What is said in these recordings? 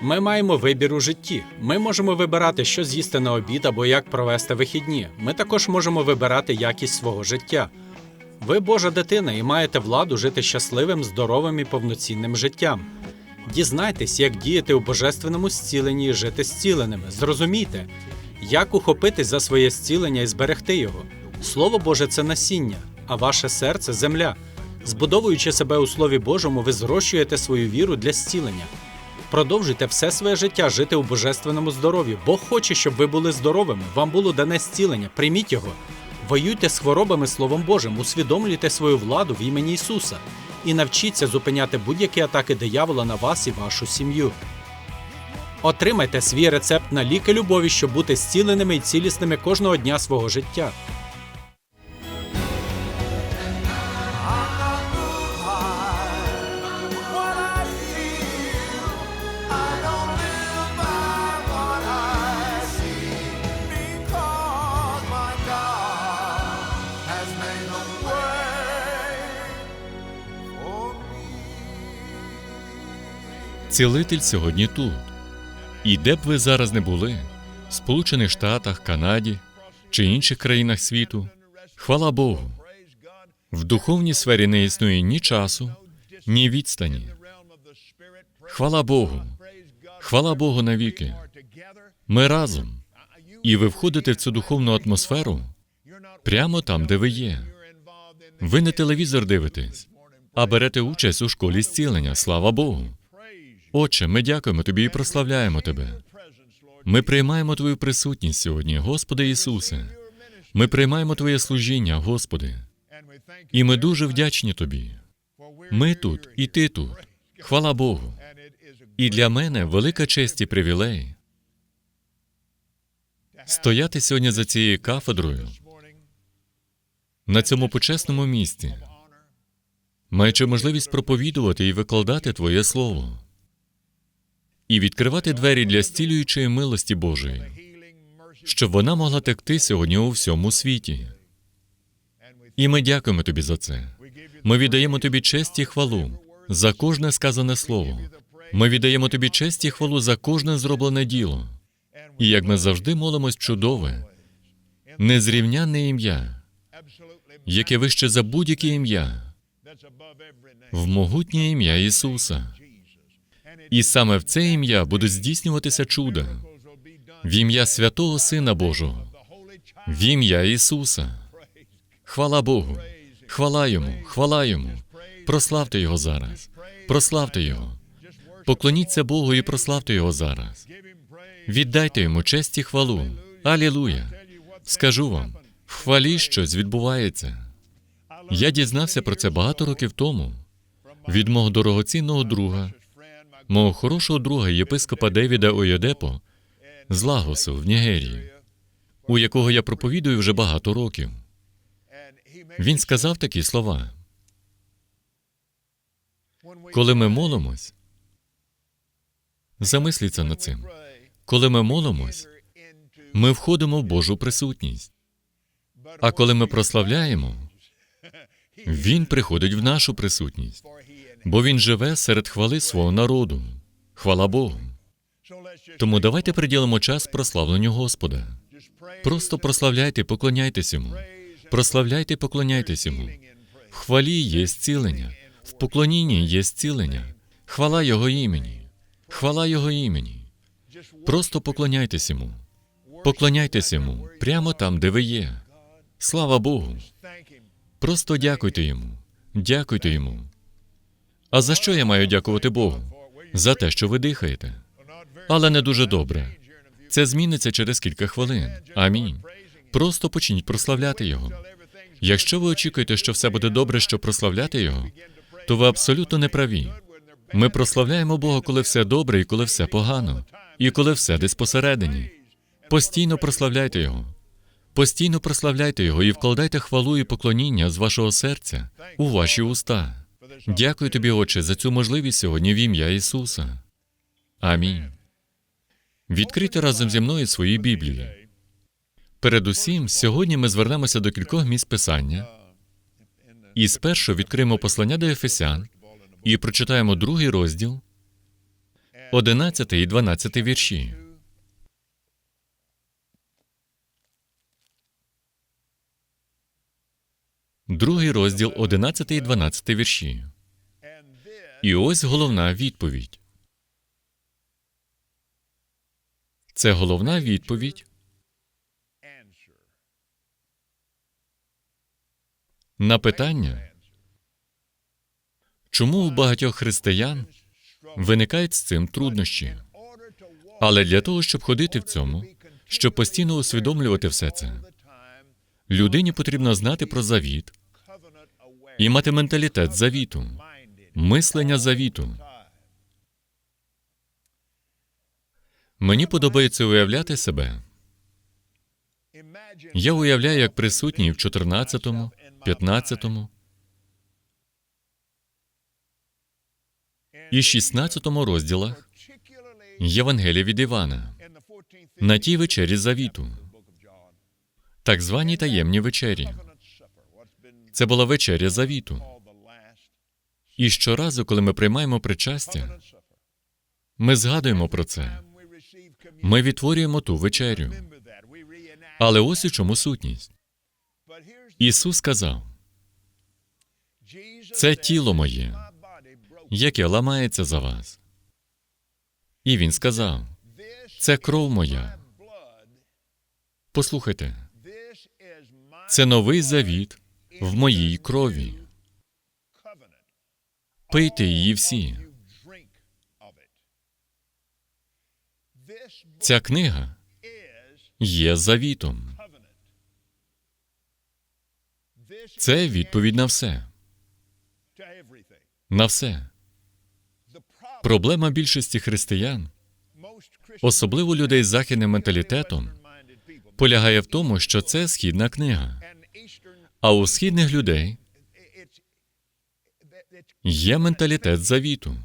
Ми маємо вибір у житті. Ми можемо вибирати, що з'їсти на обід або як провести вихідні. Ми також можемо вибирати якість свого життя. Ви Божа дитина і маєте владу жити щасливим, здоровим і повноцінним життям. Дізнайтесь, як діяти у божественному зціленні і жити зціленими. Зрозумійте, як ухопитись за своє зцілення і зберегти його. Слово Боже це насіння, а ваше серце земля. Збудовуючи себе у Слові Божому, ви зрощуєте свою віру для зцілення. Продовжуйте все своє життя жити у божественному здоров'ї. Бог хоче, щоб ви були здоровими. Вам було дане зцілення. Прийміть його. Воюйте з хворобами Словом Божим, усвідомлюйте свою владу в імені Ісуса і навчіться зупиняти будь-які атаки диявола на вас і вашу сім'ю. Отримайте свій рецепт на ліки любові, щоб бути зціленими і цілісними кожного дня свого життя. Цілитель сьогодні тут. І де б ви зараз не були, в Сполучених Штатах, Канаді чи інших країнах світу, хвала Богу. В духовній сфері не існує ні часу, ні відстані. Хвала Богу. Хвала Богу навіки. Ми разом. І ви входите в цю духовну атмосферу прямо там, де ви є. Ви не телевізор дивитесь, а берете участь у школі зцілення. Слава Богу. Отче, ми дякуємо тобі і прославляємо тебе. Ми приймаємо Твою присутність сьогодні, Господи Ісусе. Ми приймаємо Твоє служіння, Господи. І ми дуже вдячні Тобі. Ми тут, і ти тут. Хвала Богу. І для мене велика честь і привілей стояти сьогодні за цією кафедрою на цьому почесному місці, маючи можливість проповідувати і викладати Твоє Слово, і відкривати двері для зцілюючої милості Божої, щоб вона могла текти сьогодні у всьому світі. І ми дякуємо тобі за це. Ми віддаємо тобі честь і хвалу за кожне сказане слово. Ми віддаємо тобі честь і хвалу за кожне зроблене діло. І як ми завжди молимось чудове, незрівнянне ім'я, яке вище за будь-яке ім'я, в могутнє ім'я Ісуса. І саме в це ім'я будуть здійснюватися чуда в ім'я святого Сина Божого, в ім'я Ісуса. Хвала Богу, хвала Йому, хвала Йому. Прославте Його зараз. Прославте Його. Поклоніться Богу і прославте Його зараз. Віддайте йому честь і хвалу. Алілуя! Скажу вам, в хвалі щось відбувається. Я дізнався про це багато років тому від мого дорогоцінного друга, мого хорошого друга єпископа Девіда Ойодепо з Лагосу в Нігерії, у якого я проповідую вже багато років. Він сказав такі слова: коли ми молимось, замисліться над цим. Коли ми молимось, ми входимо в Божу присутність. А коли ми прославляємо, Він приходить в нашу присутність, бо Він живе серед хвали свого народу. Хвала Богу. Тому давайте приділимо час прославленню Господа. Просто прославляйте, поклоняйтесь йому. Прославляйте, поклоняйтесь йому. В хвалі є зцілення, в поклонінні є зцілення. Хвала Його імені. Хвала Його імені. Просто поклоняйтесь йому. Поклоняйтесь йому прямо там, де ви є. Слава Богу. Просто дякуйте йому. Дякуйте йому. А за що я маю дякувати Богу? За те, що ви дихаєте. Але не дуже добре. Це зміниться через кілька хвилин. Амінь. Просто почніть прославляти Його. Якщо ви очікуєте, що все буде добре, щоб прославляти Його, то ви абсолютно не праві. Ми прославляємо Бога, коли все добре і коли все погано, і коли все десь посередині. Постійно прославляйте Його. Постійно прославляйте Його і вкладайте хвалу і поклоніння з вашого серця у ваші уста. Дякую тобі, Отче, за цю можливість сьогодні в ім'я Ісуса. Амінь. Відкрийте разом зі мною свої Біблії. Передусім, сьогодні ми звернемося до кількох місць Писання. І спершу відкриємо послання до Ефесян і прочитаємо другий розділ, 11 і 12 вірші. Другий розділ 11 і 12 вірші. І ось головна відповідь. Це головна відповідь на питання, чому у багатьох християн виникають з цим труднощі. Але для того, щоб ходити в цьому, щоб постійно усвідомлювати все це, людині потрібно знати про завіт і мати менталітет завіту, мислення завіту. Мені подобається уявляти себе. Я уявляю, як присутній в 14, 15 і 16 розділах Євангелія від Івана на тій вечері завіту, так званій таємній вечері. Це була вечеря завіту. І щоразу, коли ми приймаємо причастя, ми згадуємо про це. Ми відтворюємо ту вечерю. Але ось у чому сутність. Ісус сказав: це тіло моє, яке ламається за вас. І Він сказав: це кров моя. Послухайте, це новий завіт в моїй крові. Пийте її всі. Ця книга є завітом. Це відповідь на все. На все. Проблема більшості християн, особливо людей з західним менталітетом, полягає в тому, що це східна книга. А у східних людей є менталітет завіту.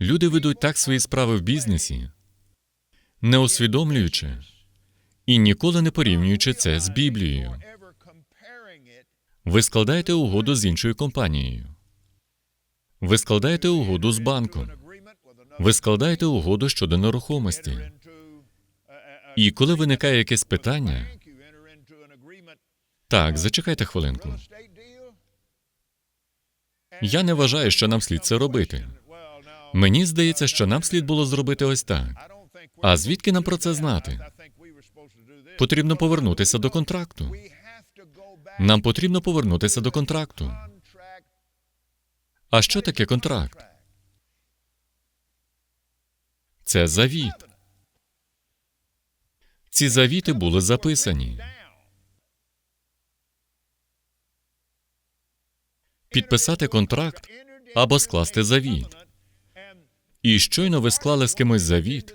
Люди ведуть так свої справи в бізнесі, не усвідомлюючи і ніколи не порівнюючи це з Біблією. Ви складаєте угоду з іншою компанією. Ви складаєте угоду з банком. Ви складаєте угоду щодо нерухомості. І коли виникає якесь питання, так, зачекайте хвилинку. Я не вважаю, що нам слід це робити. Мені здається, що нам слід було зробити ось так. А звідки нам про це знати? Потрібно повернутися до контракту. Нам потрібно повернутися до контракту. А що таке контракт? Це завіт. Ці завіти були записані. Підписати контракт або скласти завіт. І щойно ви склали з кимось завіт.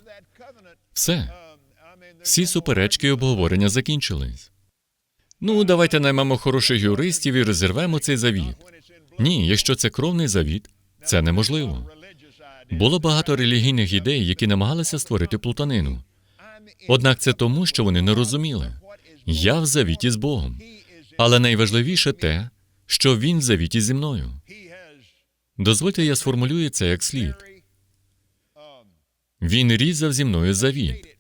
Все. Всі суперечки і обговорення закінчились. Ну, давайте наймемо хороших юристів і розірвемо цей завіт. Ні, якщо це кровний завіт, це неможливо. Було багато релігійних ідей, які намагалися створити плутанину. Однак це тому, що вони не розуміли. Я в завіті з Богом. Але найважливіше те, що він в завіті зі мною. Дозвольте, я сформулюю це як слід. Він різав зі мною завіт,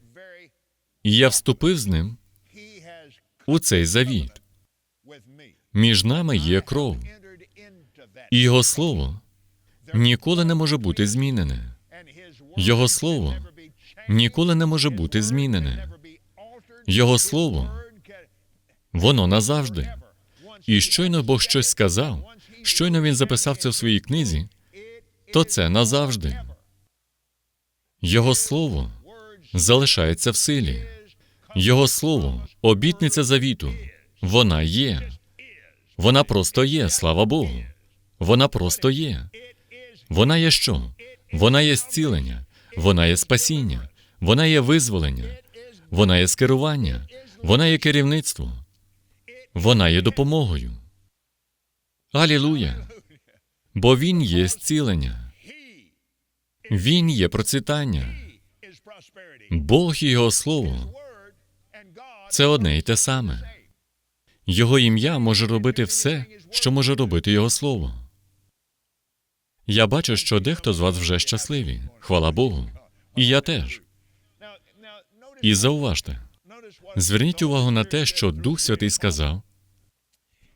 і я вступив з ним у цей завіт. Між нами є кров, і його слово ніколи не може бути змінене. Його слово ніколи не може бути змінене. Його слово воно назавжди. І щойно Бог щось сказав, щойно він записав це в своїй книзі, то це назавжди. Його слово залишається в силі. Його слово, обітниця завіту, вона є. Вона просто є, слава Богу. Вона просто є. Вона є що? Вона є зцілення, вона є спасіння, вона є визволення, вона є скерування, вона є керівництво, вона є допомогою. Алілуя! Бо Він є зцілення, Він є процвітання. Бог і Його Слово це одне і те саме. Його ім'я може робити все, що може робити Його Слово. Я бачу, що дехто з вас вже щасливі. Хвала Богу. І я теж. І зауважте, зверніть увагу на те, що Дух Святий сказав.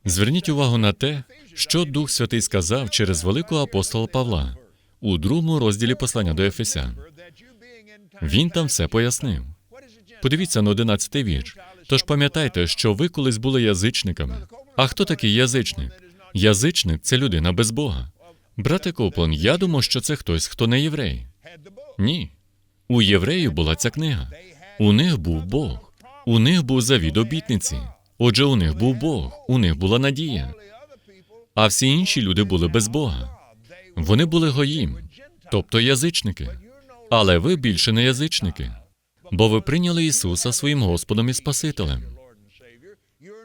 Зверніть увагу на те, що Дух Святий сказав через великого апостола Павла у другому розділі послання до Ефесян. Він там все пояснив. Подивіться на одинадцятий вірш. Тож пам'ятайте, що ви колись були язичниками. А хто такий язичник? Язичник це людина без Бога. Брате Коплан, я думав, що це хтось, хто не єврей. Ні. У євреїв була ця книга. У них був Бог. У них був завід обітниці. Отже, у них був Бог, у них була надія. А всі інші люди були без Бога. Вони були гоїм, тобто язичники. Але ви більше не язичники, бо ви прийняли Ісуса своїм Господом і Спасителем.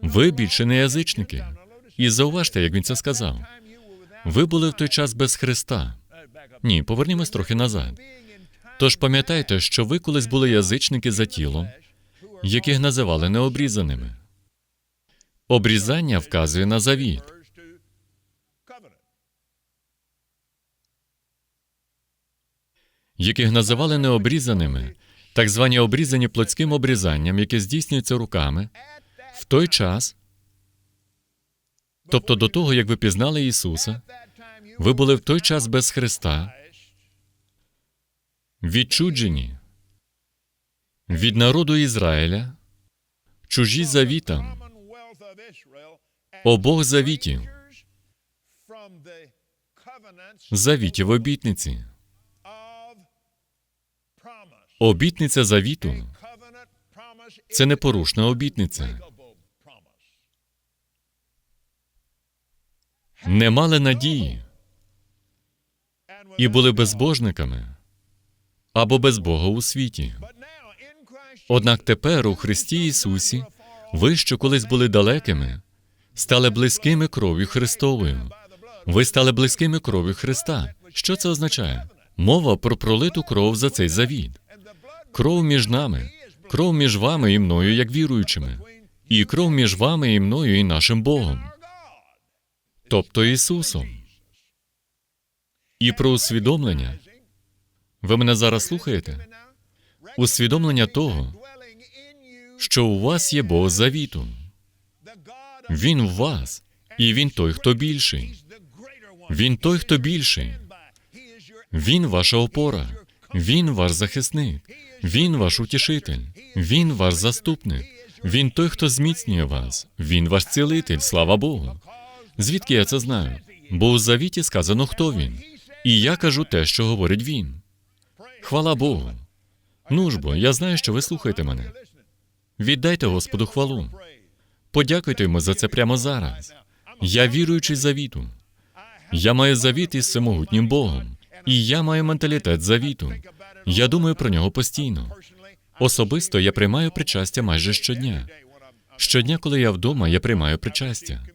Ви більше не язичники. І зауважте, як він це сказав. Ви були в той час без Христа. Ні, повернімось трохи назад. Тож пам'ятайте, що ви колись були язичники за тілом, яких називали необрізаними. Обрізання вказує на завіт. яких називали необрізаними, так звані обрізані плотським обрізанням, яке здійснюється руками, в той час, тобто до того, як ви пізнали Ісуса, ви були в той час без Христа, відчуджені від народу Ізраїля, чужі завітам, обох завітів, завітів обітниці. Обітниця завіту це непорушна обітниця. Не мали надії і були безбожниками або без Бога у світі. Однак тепер у Христі Ісусі ви, що колись були далекими, стали близькими кров'ю Христовою. Ви стали близькими кров'ю Христа. Що це означає? Мова про пролиту кров за цей завіт. Кров між нами, кров між вами і мною, як віруючими, і кров між вами і мною і нашим Богом, тобто Ісусом. І про усвідомлення. Ви мене зараз слухаєте? Усвідомлення того, що у вас є Бог завіту. Він в вас, і він той, хто більший. Він той, хто більший. Він ваша опора, він ваш захисник, він ваш утішитель, він ваш заступник. Він той, хто зміцнює вас. Він ваш цілитель, слава Богу. Звідки я це знаю? Бо у завіті сказано, хто він. І я кажу те, що говорить він. Хвала Богу. Ну ж бо, я знаю, що ви слухаєте мене. Віддайте Господу хвалу. Подякуйте йому за це прямо зараз. Я віруючий завіту. Я маю завіт із всемогутнім Богом, і я маю менталітет завіту. Я думаю про нього постійно. Особисто я приймаю причастя майже щодня. Щодня, коли я вдома, я приймаю причастя.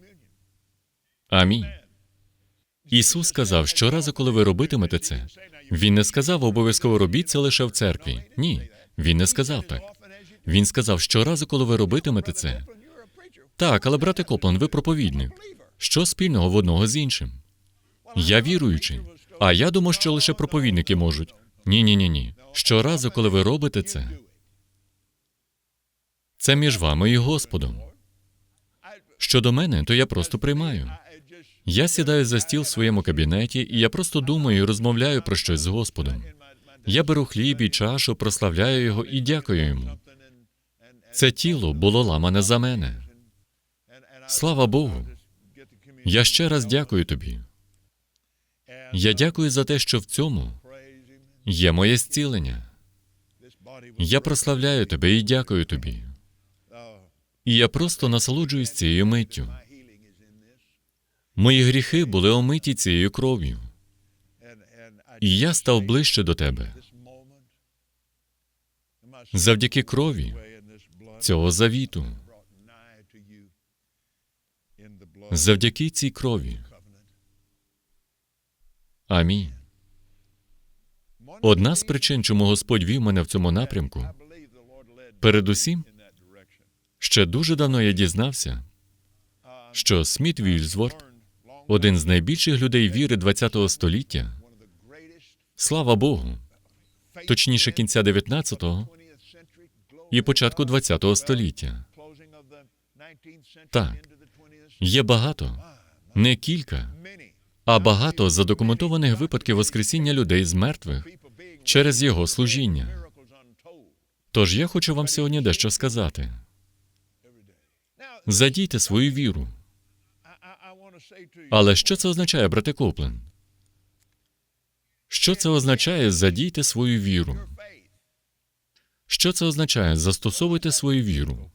Амінь. Ісус сказав, що разу, коли ви робитимете це, Він не сказав, обов'язково робіть це лише в церкві. Ні, Він не сказав так. Він сказав, що разу, коли ви робитимете це. Так, але брате Коплан, ви проповідник. Що спільного в одного з іншим? Я віруючий. А я думав, що лише проповідники можуть. Ні, ні, ні, ні. Щоразу, коли ви робите це, це між вами і Господом. Щодо мене, то я просто приймаю. Я сідаю за стіл в своєму кабінеті, і я просто думаю і розмовляю про щось з Господом. Я беру хліб і чашу, прославляю його і дякую йому. Це тіло було ламане за мене. Слава Богу. Я ще раз дякую тобі. Я дякую за те, що в цьому є моє зцілення. Я прославляю тебе і дякую тобі. І я просто насолоджуюсь цією миттю. Мої гріхи були омиті цією кров'ю, і я став ближче до тебе завдяки крові цього завіту. Завдяки цій крові. Амінь. Одна з причин, чому Господь вів мене в цьому напрямку, передусім, ще дуже давно я дізнався, що Сміт Вільзворт один з найбільших людей віри ХХ століття, слава Богу, точніше кінця 19-го і початку 20-го століття. Так, є багато, не кілька, а багато задокументованих випадків Воскресіння людей з мертвих через його служіння. Тож я хочу вам сьогодні дещо сказати. Задійте свою віру. Але що це означає, брате Коплен? Що це означає задійте свою віру? Що це означає застосовуйте свою віру?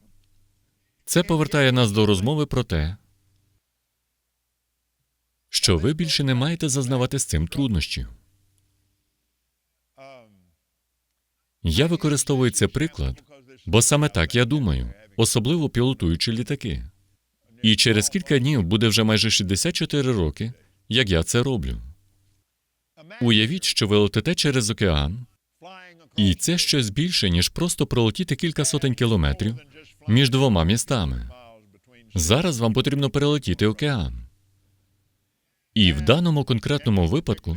Це повертає нас до розмови про те, що ви більше не маєте зазнавати з цим труднощів. Я використовую цей приклад, бо саме так я думаю, особливо пілотуючи літаки. І через кілька днів буде вже майже 64 роки, як я це роблю. Уявіть, що ви летите через океан, і це щось більше, ніж просто пролетіти кілька сотень кілометрів між двома містами. Зараз вам потрібно перелетіти океан. І в даному конкретному випадку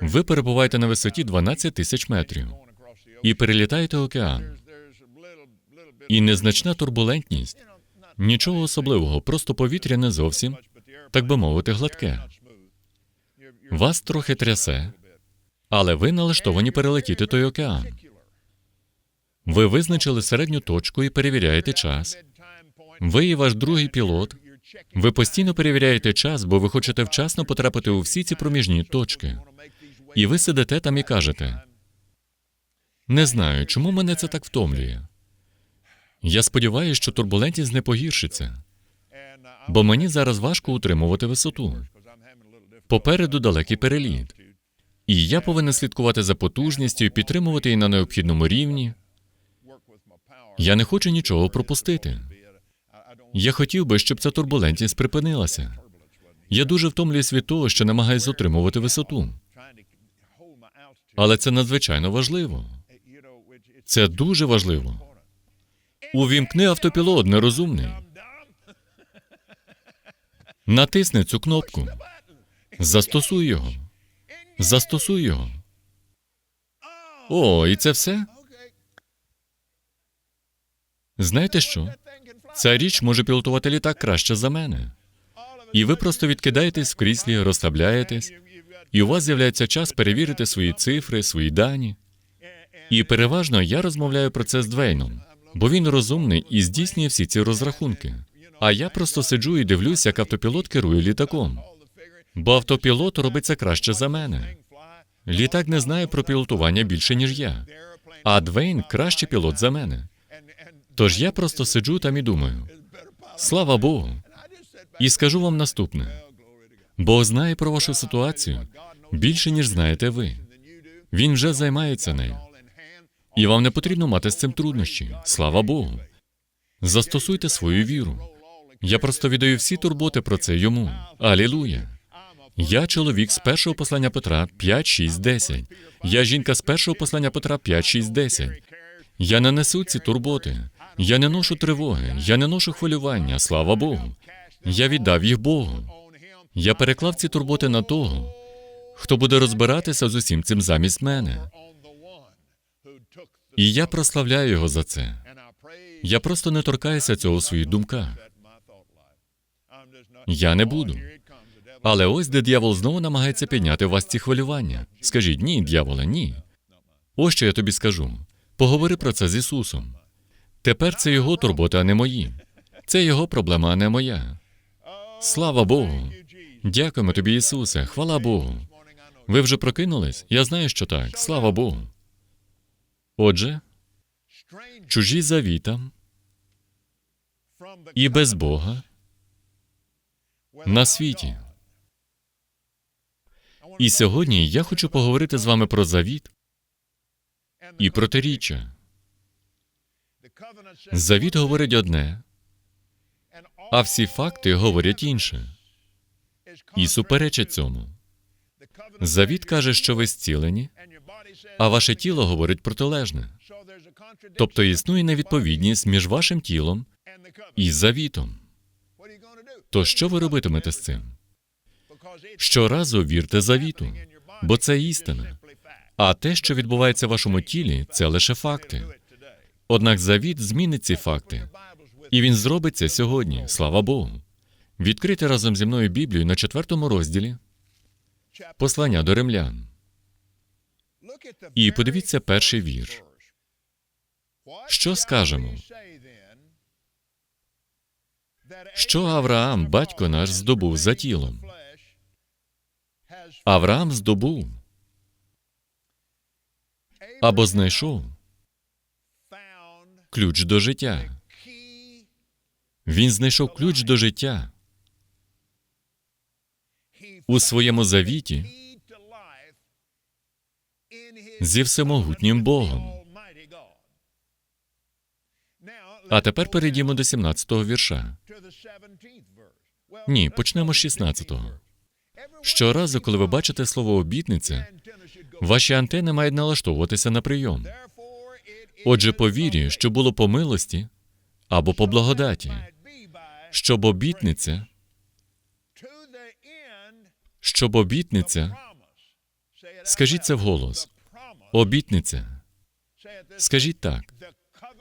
ви перебуваєте на висоті 12 тисяч метрів і перелітаєте океан. І незначна турбулентність, нічого особливого, просто повітря не зовсім, так би мовити, гладке. Вас трохи трясе, але ви налаштовані перелетіти той океан. Ви визначили середню точку і перевіряєте час. Ви і ваш другий пілот. Ви постійно перевіряєте час, бо ви хочете вчасно потрапити у всі ці проміжні точки. І ви сидите там і кажете: не знаю, чому мене це так втомлює. Я сподіваюся, що турбулентність не погіршиться, бо мені зараз важко утримувати висоту. Попереду далекий переліт. І я повинен слідкувати за потужністю і підтримувати її на необхідному рівні. Я не хочу нічого пропустити. Я хотів би, щоб ця турбулентність припинилася. Я дуже втомлююсь від того, що намагаюсь утримувати висоту. Але це надзвичайно важливо. Це дуже важливо. Увімкни автопілот нерозумний. Натисни цю кнопку. Застосуй його. Застосуй його. О, і це все? Знаєте що? Ця річ може пілотувати літак краще за мене. І ви просто відкидаєтесь в кріслі, розслабляєтесь, і у вас з'являється час перевірити свої цифри, свої дані. І переважно я розмовляю про це з Двейном, бо він розумний і здійснює всі ці розрахунки. А я просто сиджу і дивлюсь, як автопілот керує літаком. Бо автопілот робить це краще за мене. Літак не знає про пілотування більше, ніж я. А Двейн кращий пілот за мене. Тож я просто сиджу там і думаю: слава Богу. І скажу вам наступне: Бог знає про вашу ситуацію більше, ніж знаєте ви. Він вже займається нею. І вам не потрібно мати з цим труднощі. Слава Богу. Застосуйте свою віру. Я просто віддаю всі турботи про це йому. Алілуя. Я чоловік з першого послання Петра 5, 6, 10. Я жінка з першого послання Петра 5, 6, 10. Я не несу ці турботи. Я не ношу тривоги, я не ношу хвилювання, слава Богу. Я віддав їх Богу. Я переклав ці турботи на того, хто буде розбиратися з усім цим замість мене. І я прославляю його за це. Я просто не торкаюся цього у своїх думках. Я не буду. Але ось де дьявол знову намагається підняти у вас ці хвилювання. Скажіть ні, дьяволе, ні. Ось що я тобі скажу. Поговори про це з Ісусом. Тепер це його турбота, а не мої. Це його проблема, а не моя. Слава Богу. Дякуємо тобі, Ісусе. Хвала Богу. Ви вже прокинулись? Я знаю, що так. Слава Богу. Отже, чужі завітам і без Бога на світі. І сьогодні я хочу поговорити з вами про завіт і протиріччя. Завіт говорить одне, а всі факти говорять інше. І суперечать цьому. Завіт каже, що ви зцілені, а ваше тіло говорить протилежне. Тобто існує невідповідність між вашим тілом і завітом. То що ви робитимете з цим? Щоразу вірте завіту, бо це істина. А те, що відбувається в вашому тілі, це лише факти. Однак завіт змінить ці факти, і він зробить це сьогодні. Слава Богу. Відкрити разом зі мною Біблію на четвертому розділі послання до римлян. І подивіться перший вірш. Що скажемо? Що Авраам, батько наш, здобув за тілом? Авраам здобув або знайшов ключ до життя. Він знайшов ключ до життя у своєму завіті зі всемогутнім Богом. А тепер перейдімо до 17-го вірша. Ні, почнемо з 16-го. Щоразу, коли ви бачите слово обітниця, ваші антени мають налаштовуватися на прийом. Отже, по вірі, що було по милості або по благодаті, щоб обітниця, щоб обітниця, скажіть це вголос. Обітниця. Скажіть так.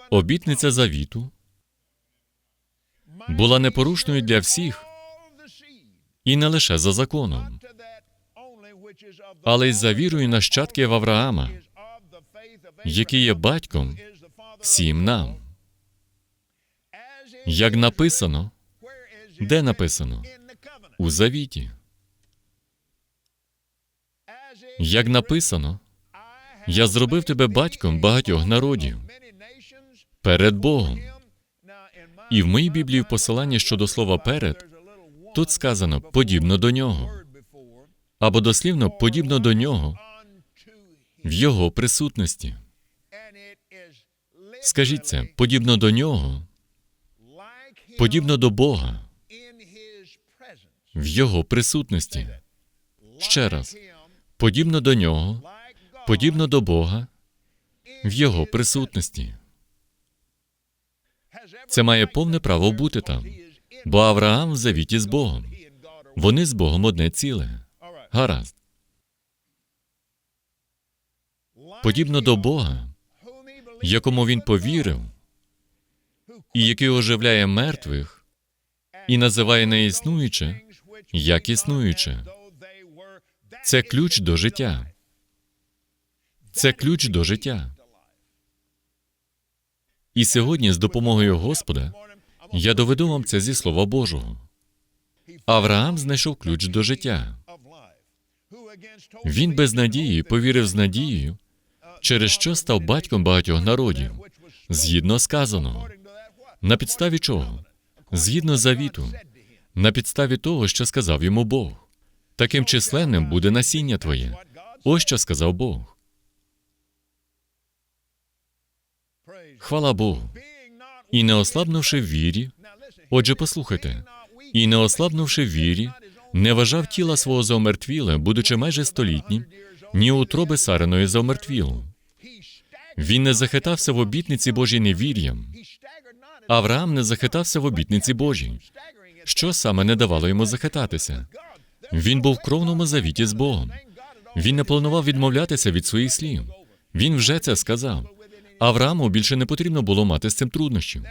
Обітниця завіту була непорушною для всіх і не лише за законом, але й за вірою нащадків Авраама, який є батьком всім нам. Як написано, де написано? У завіті. Як написано, я зробив тебе батьком багатьох народів перед Богом. І в моїй Біблії в посиланні щодо слова перед тут сказано подібно до нього, або дослівно подібно до нього в його присутності. Скажіть це, подібно до нього, подібно до Бога в його присутності. Ще раз, подібно до нього, подібно до Бога в його присутності. Це має повне право бути там, бо Авраам в завіті з Богом. Вони з Богом одне ціле. Гаразд. Подібно до Бога, якому він повірив, і який оживляє мертвих і називає неіснуюче як існуюче. Це ключ до життя. Це ключ до життя. І сьогодні, з допомогою Господа, я доведу вам це зі Слова Божого. Авраам знайшов ключ до життя. Він без надії повірив з надією, через що став батьком багатьох народів, згідно сказаного. На підставі чого? Згідно завіту, на підставі того, що сказав йому Бог. Таким численним буде насіння твоє. Ось що сказав Бог. Хвала Богу. І не ослабнувши в вірі, отже, послухайте, і не ослабнувши в вірі, не вважав тіла свого за омертвіле, будучи майже столітнім, ні утроби Сариної за омертвілу. Він не захитався в обітниці Божій невір'ям. Авраам не захитався в обітниці Божій. Що саме не давало йому захитатися? Він був в кровному завіті з Богом. Він не планував відмовлятися від своїх слів. Він вже це сказав. Аврааму більше не потрібно було мати з цим труднощів.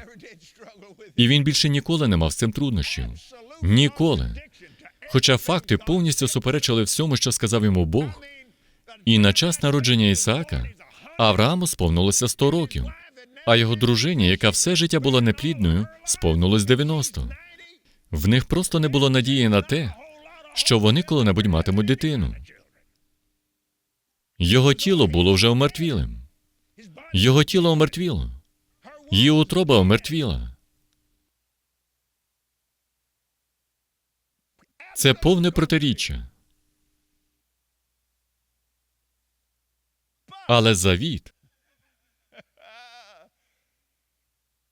І він більше ніколи не мав з цим труднощів. Ніколи. Хоча факти повністю суперечили всьому, що сказав йому Бог. І на час народження Ісаака Аврааму сповнилося 100 років, а його дружині, яка все життя була неплідною, сповнилось 90. В них просто не було надії на те, що вони коли-небудь матимуть дитину. Його тіло було вже омертвілим. Його тіло омертвіло. Її утроба омертвіла. Це повне протиріччя. Але завіт.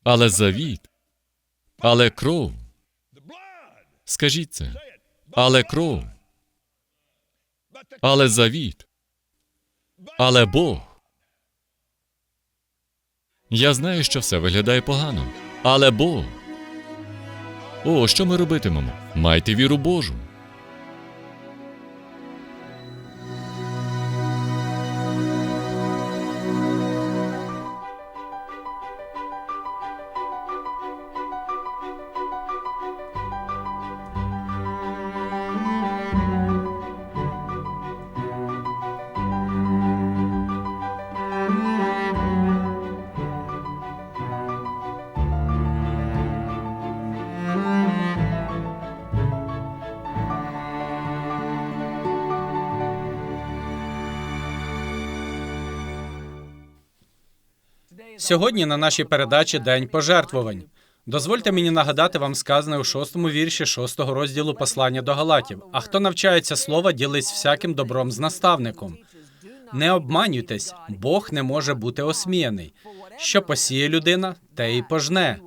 Але завіт. Але кров. Скажіть це. Але кров. Але завіт. Але Бог. Я знаю, що все виглядає погано. Але Бог. О, що ми робитимемо? Майте віру Божу. Сьогодні на нашій передачі День пожертвувань. Дозвольте мені нагадати вам сказане у шостому вірші шостого розділу послання до Галатів. А хто навчається слова, ділись всяким добром з наставником. Не обманюйтесь, Бог не може бути осміяний. Що посіє людина, те й пожне.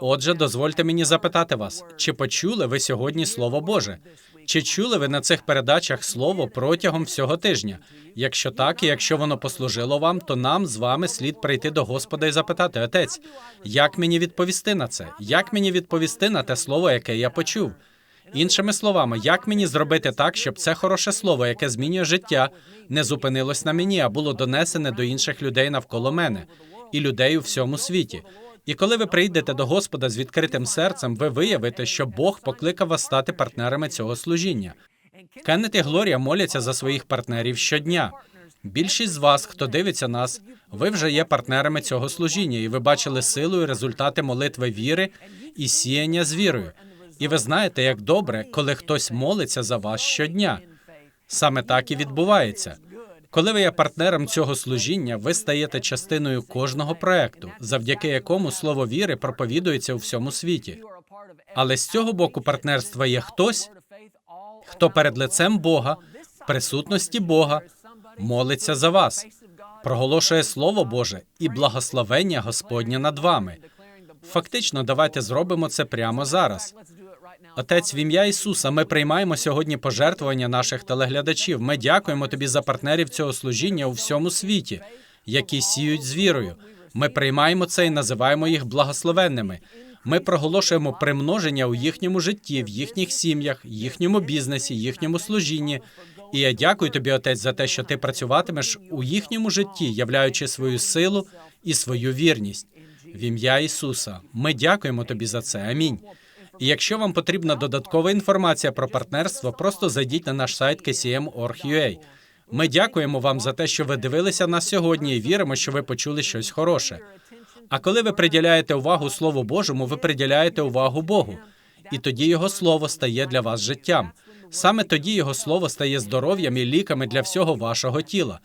Отже, дозвольте мені запитати вас, чи почули ви сьогодні Слово Боже? Чи чули ви на цих передачах слово протягом всього тижня? Якщо так, і якщо воно послужило вам, то нам з вами слід прийти до Господа і запитати, Отець, як мені відповісти на це? Як мені відповісти на те слово, яке я почув? Іншими словами, як мені зробити так, щоб це хороше слово, яке змінює життя, не зупинилось на мені, а було донесене до інших людей навколо мене і людей у всьому світі. І коли ви прийдете до Господа з відкритим серцем, ви виявите, що Бог покликав вас стати партнерами цього служіння. Кеннет і Глорія моляться за своїх партнерів щодня. Більшість з вас, хто дивиться нас, ви вже є партнерами цього служіння, і ви бачили силу і результати молитви віри і сіяння з вірою. І ви знаєте, як добре, коли хтось молиться за вас щодня. Саме так і відбувається. Коли ви є партнером цього служіння, ви стаєте частиною кожного проекту, завдяки якому слово віри проповідується у всьому світі. Але з цього боку партнерства є хтось, хто перед лицем Бога, в присутності Бога, молиться за вас, проголошує Слово Боже і благословення Господнє над вами. Фактично, давайте зробимо це прямо зараз. Отець, в ім'я Ісуса, ми приймаємо сьогодні пожертвування наших телеглядачів. Ми дякуємо тобі за партнерів цього служіння у всьому світі, які сіють з вірою. Ми приймаємо це і називаємо їх благословенними. Ми проголошуємо примноження у їхньому житті, в їхніх сім'ях, їхньому бізнесі, їхньому служінні. І я дякую тобі, отець, за те, що ти працюватимеш у їхньому житті, являючи свою силу і свою вірність. В ім'я Ісуса. Ми дякуємо тобі за це. Амінь. І якщо вам потрібна додаткова інформація про партнерство, просто зайдіть на наш сайт kcm.org.ua. Ми дякуємо вам за те, що ви дивилися нас сьогодні і віримо, що ви почули щось хороше. А коли ви приділяєте увагу Слову Божому, ви приділяєте увагу Богу, і тоді Його Слово стає для вас життям. Саме тоді Його Слово стає здоров'ям і ліками для всього вашого тіла.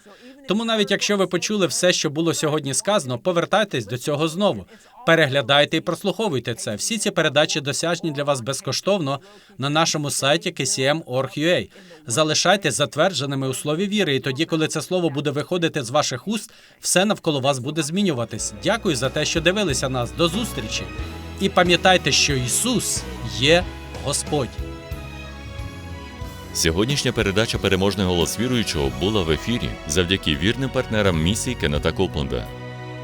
Тому навіть якщо ви почули все, що було сьогодні сказано, повертайтесь до цього знову. Переглядайте і прослуховуйте це. Всі ці передачі досяжні для вас безкоштовно на нашому сайті kcm.org.ua. Залишайтесь затвердженими у слові віри, і тоді, коли це слово буде виходити з ваших уст, все навколо вас буде змінюватись. Дякую за те, що дивилися нас. До зустрічі. І пам'ятайте, що Ісус є Господь. Сьогоднішня передача Переможний голос віруючого була в ефірі завдяки вірним партнерам місії Кеннета Копленда.